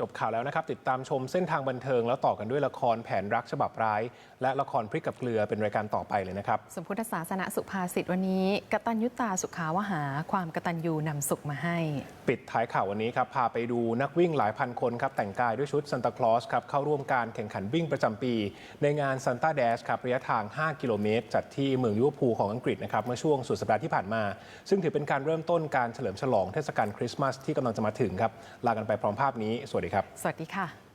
จบข่าวแล้วนะครับ ติดตามชมเส้นทางบันเทิง แล้วต่อกันด้วยละครแผนรักฉบับร้าย และละครพริกกับเกลือเป็นรายการต่อไปเลยนะครับ สมพุทธศาสนสุภาษิตวันนี้ กตัญยุตาสุขาวหา ความกตัญญูนำสุขมาให้ ปิดท้ายข่าววันนี้ครับ พาไปดูนักวิ่งหลายพันคนครับ แต่งกายด้วยชุดซันตาคลอสครับ เข้าร่วมการแข่งขันวิ่งประจำปี ในงานซันตา d ดชครับระยะทาง 5 กิโลเมตร จัดที่เมืองลิเวอร์พูลของอังกฤษนะครับเมื่อช่วงสุดสัปดาห์ที่ผ่านมา ซึ่งถือเป็นการเริ่มต้นการเฉลิมฉลองเทศกาลคริสต์มาสที่กำลังจะมาถึงครับลากันไปพร้อมภาพนี้สวัสดีครับ สวัสดีค่ะ